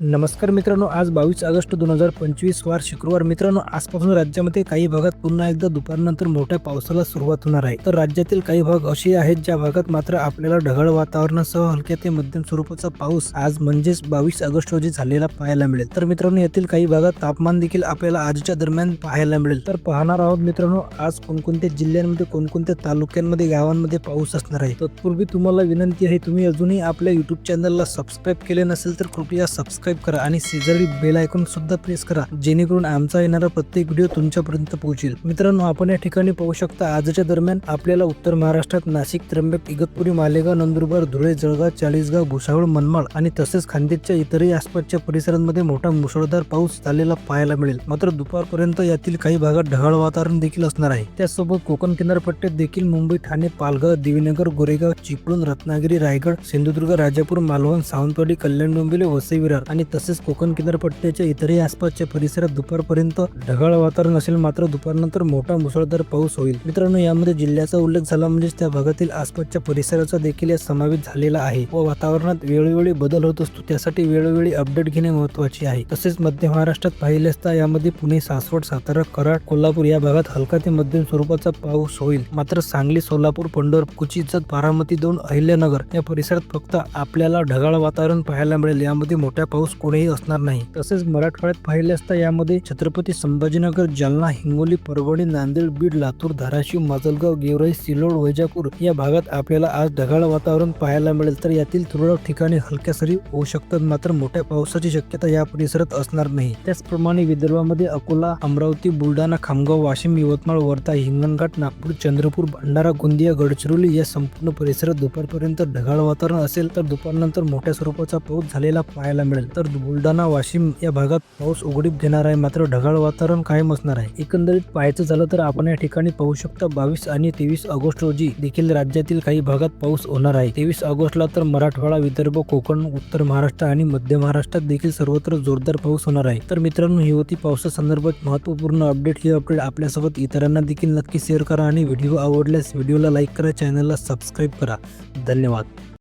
नमस्कार मित्रांनो आज बावीस ऑगस्ट दोन हजार पंचवीस वार शुक्रवार. मित्रांनो आजपासून राज्यामध्ये काही भागात पुन्हा एकदा दुपारनंतर मोठ्या पावसाला सुरुवात होणार आहे. तर राज्यातील काही भाग असे आहेत ज्या भागात मात्र आपल्याला ढगाळ वातावरणासह हलक्या ते मध्यम स्वरूपाचा पाऊस आज म्हणजेच बावीस ऑगस्ट रोजी झालेला पाहायला मिळेल. तर मित्रांनो यातील काही भागात तापमान देखील आपल्याला आजच्या दरम्यान पाहायला मिळेल. तर पाहणार आहोत मित्रांनो आज कोणकोणत्या जिल्ह्यांमध्ये कोणकोणत्या तालुक्यांमध्ये गावांमध्ये पाऊस असणार आहे? तत्पूर्वी तुम्हाला विनंती आहे तुम्ही अजूनही आपल्या युट्यूब चॅनलला सबस्क्राईब केले नसेल तर कृपया सबस्क्राईब करा आणि शेजारी बेल आयकॉन सुद्धा प्रेस करा जेणेकरून आमचा येणारा प्रत्येक व्हिडिओ तुमच्यापर्यंत पोहोचेल. मित्रांनो आपण या ठिकाणी पाहू शकता आजच्या दरम्यान आपल्याला उत्तर महाराष्ट्रात नाशिक त्र्यंबक इगतपुरी मालेगाव नंदुरबार धुळे जळगाव चाळीसगाव भुसावळ मनमाड आणि तसेच खानदेशच्या इतरही आसपासच्या परिसरांमध्ये मोठा मुसळधार पाऊस झालेला पाहायला मिळेल. मात्र दुपारपर्यंत यातील काही भागात ढगाळ वातावरण देखील असणार आहे. त्यासोबत कोकण किनारपट्टीत देखील मुंबई ठाणे पालघर देवीनगर गोरेगाव चिपळूण रत्नागिरी रायगड सिंधुदुर्ग राजापूर मालवण सावंतवाडी कल्याण डोंबिवली वसई विरार आणि तसेच कोकण किनारपट्टीच्या इतरही आसपासच्या परिसरात दुपारपर्यंत ढगाळ वातावरण असेल मात्र दुपारनंतर मोठा मुसळधार पाऊस होईल. मित्रांनो यामध्ये जिल्ह्याचा उल्लेख झाला म्हणजेच त्या भागातील आसपासच्या परिसराचा देखील यात समावेश झालेला आहे व वातावरणात वेळोवेळी बदल होत असतो. त्यासाठी वेळोवेळी अपडेट घेणे महत्त्वाचे आहे. तसेच मध्य महाराष्ट्रात पाहिले असता यामध्ये पुणे सासवड सातारा कराड कोल्हापूर या भागात हलका ते मध्यम स्वरूपाचा पाऊस होईल. मात्र सांगली सोलापूर पंढरपूर कुचित बारामती दोन अहिल्यानगर या परिसरात फक्त आपल्याला ढगाळ वातावरण पाहायला मिळेल. यामध्ये मोठ्या पाऊस कोणीही असणार नाही. तसेच मराठवाड्यात पाहिले असता यामध्ये छत्रपती संभाजीनगर जालना हिंगोली परभणी नांदेड बीड लातूर धाराशिव माजलगाव गेवराई सिल्लोड वैजापूर या भागात आपल्याला आज ढगाळ वातावरण पाहायला मिळेल. तर यातील तुरळक ठिकाणी हलक्या सरी होऊ शकतात. मात्र मोठ्या पावसाची शक्यता या परिसरात असणार नाही. त्याचप्रमाणे विदर्भामध्ये अकोला अमरावती बुलढाणा खामगाव वाशिम यवतमाळ वर्धा हिंगणघाट नागपूर चंद्रपूर भंडारा गोंदिया गडचिरोली या संपूर्ण परिसरात दुपारपर्यंत ढगाळ वातावरण असेल तर दुपारनंतर मोठ्या स्वरूपाचा पाऊस झालेला पाहायला मिळेल. तर बुलढाणा वाशिम या भागात पाऊस उघडीप घेणार आहे. मात्र ढगाळ वातावरण कायम असणार आहे. एकंदरीत पाहायचं झालं तर आपण या ठिकाणी पाहू शकता बावीस आणि तेवीस ऑगस्ट रोजी देखील राज्यातील काही भागात पाऊस होणार आहे. तेवीस ऑगस्टला तर मराठवाडा विदर्भ कोकण उत्तर महाराष्ट्र आणि मध्य महाराष्ट्रात देखील सर्वत्र जोरदार पाऊस होणार आहे. तर मित्रांनो ही होती पावसासंदर्भात महत्त्वपूर्ण अपडेट. ही अपडेट आपल्यासोबत इतरांना देखील नक्की शेअर करा आणि व्हिडिओ आवडल्यास व्हिडिओला लाईक करा चॅनलला सबस्क्राईब करा. धन्यवाद.